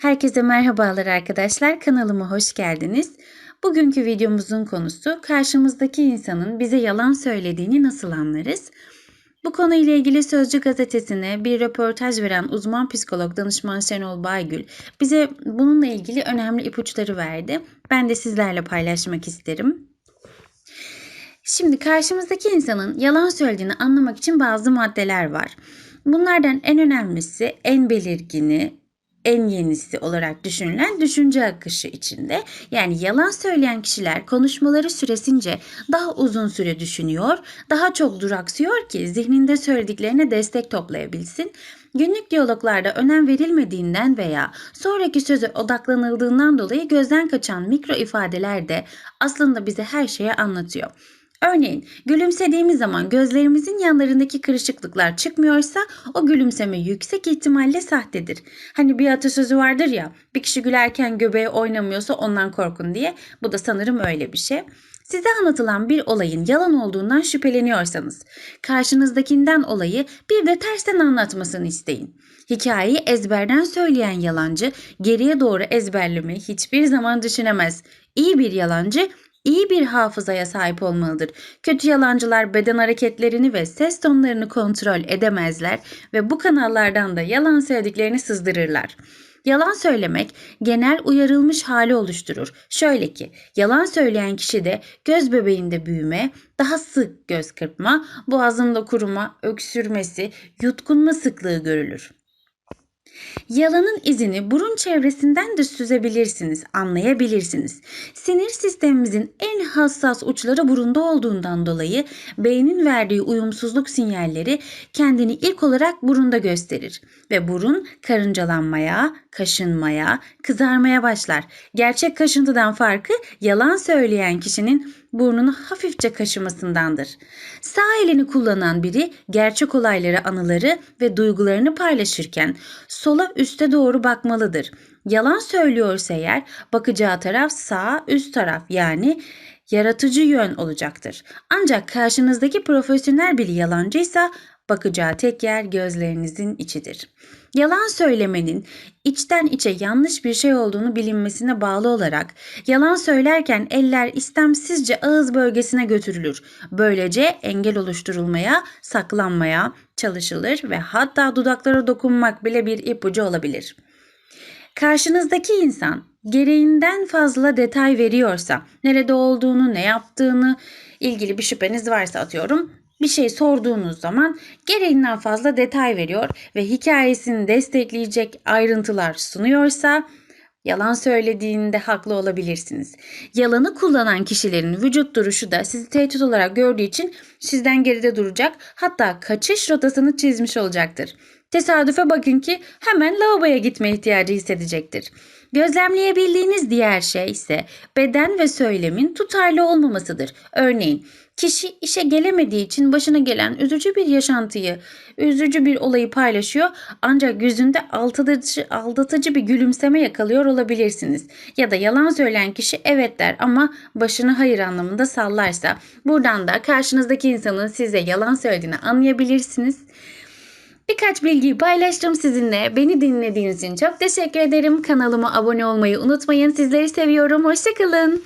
Herkese merhabalar arkadaşlar. Kanalıma hoş geldiniz. Bugünkü videomuzun konusu karşımızdaki insanın bize yalan söylediğini nasıl anlarız? Bu konuyla ilgili Sözcü gazetesine bir röportaj veren uzman psikolog danışman Şenol Baygül bize bununla ilgili önemli ipuçları verdi. Ben de sizlerle paylaşmak isterim. Şimdi karşımızdaki insanın yalan söylediğini anlamak için bazı maddeler var. Bunlardan en önemlisi, en belirgini, en yenisi olarak düşünülen düşünce akışı içinde. Yani yalan söyleyen kişiler konuşmaları süresince daha uzun süre düşünüyor, daha çok duraksıyor ki zihninde söylediklerine destek toplayabilsin. Günlük diyaloglarda önem verilmediğinden veya sonraki söze odaklanıldığından dolayı gözden kaçan mikro ifadeler de aslında bize her şeyi anlatıyor. Örneğin gülümsediğimiz zaman gözlerimizin yanlarındaki kırışıklıklar çıkmıyorsa o gülümseme yüksek ihtimalle sahtedir. Hani bir atasözü vardır ya bir kişi gülerken göbeği oynamıyorsa ondan korkun diye. Bu da sanırım öyle bir şey. Size anlatılan bir olayın yalan olduğundan şüpheleniyorsanız, karşınızdakinden olayı bir de tersten anlatmasını isteyin. Hikayeyi ezberden söyleyen yalancı geriye doğru ezberlemeyi hiçbir zaman düşünemez. İyi bir yalancı iyi bir hafızaya sahip olmalıdır. Kötü yalancılar beden hareketlerini ve ses tonlarını kontrol edemezler ve bu kanallardan da yalan söylediklerini sızdırırlar. Yalan söylemek genel uyarılmış hali oluşturur. Şöyle ki yalan söyleyen kişide göz bebeğinde büyüme, daha sık göz kırpma, boğazında kuruma, öksürmesi, yutkunma sıklığı görülür. Yalanın izini burun çevresinden de süzebilirsiniz, anlayabilirsiniz. Sinir sistemimizin en hassas uçları burunda olduğundan dolayı beynin verdiği uyumsuzluk sinyalleri kendini ilk olarak burunda gösterir ve burun karıncalanmaya, kaşınmaya, kızarmaya başlar. Gerçek kaşıntıdan farkı yalan söyleyen kişinin burnunu hafifçe kaşımasındandır. Sağ elini kullanan biri gerçek olayları, anıları ve duygularını paylaşırken sola üste doğru bakmalıdır. Yalan söylüyorsa eğer bakacağı taraf sağ üst taraf yani yaratıcı yön olacaktır. Ancak karşınızdaki profesyonel bir yalancıysa bakacağı tek yer gözlerinizin içidir. Yalan söylemenin içten içe yanlış bir şey olduğunu bilinmesine bağlı olarak yalan söylerken eller istemsizce ağız bölgesine götürülür. Böylece engel oluşturulmaya, saklanmaya çalışılır ve hatta dudaklara dokunmak bile bir ipucu olabilir. Karşınızdaki insan gereğinden fazla detay veriyorsa, nerede olduğunu, ne yaptığını ilgili bir şüpheniz varsa atıyorum bir şey sorduğunuz zaman gereğinden fazla detay veriyor ve hikayesini destekleyecek ayrıntılar sunuyorsa yalan söylediğinde haklı olabilirsiniz. Yalanı kullanan kişilerin vücut duruşu da sizi tehdit olarak gördüğü için sizden geride duracak hatta kaçış rotasını çizmiş olacaktır. Tesadüfe bakın ki hemen lavaboya gitme ihtiyacı hissedecektir. Gözlemleyebildiğiniz diğer şey ise beden ve söylemin tutarlı olmamasıdır. Örneğin kişi işe gelemediği için başına gelen üzücü bir yaşantıyı, üzücü bir olayı paylaşıyor ancak yüzünde aldatıcı, aldatıcı bir gülümseme yakalıyor olabilirsiniz. Ya da yalan söyleyen kişi evet der ama başını hayır anlamında sallarsa buradan da karşınızdaki insanın size yalan söylediğini anlayabilirsiniz. Birkaç bilgiyi paylaştım sizinle. Beni dinlediğiniz için çok teşekkür ederim. Kanalıma abone olmayı unutmayın. Sizleri seviyorum. Hoşçakalın.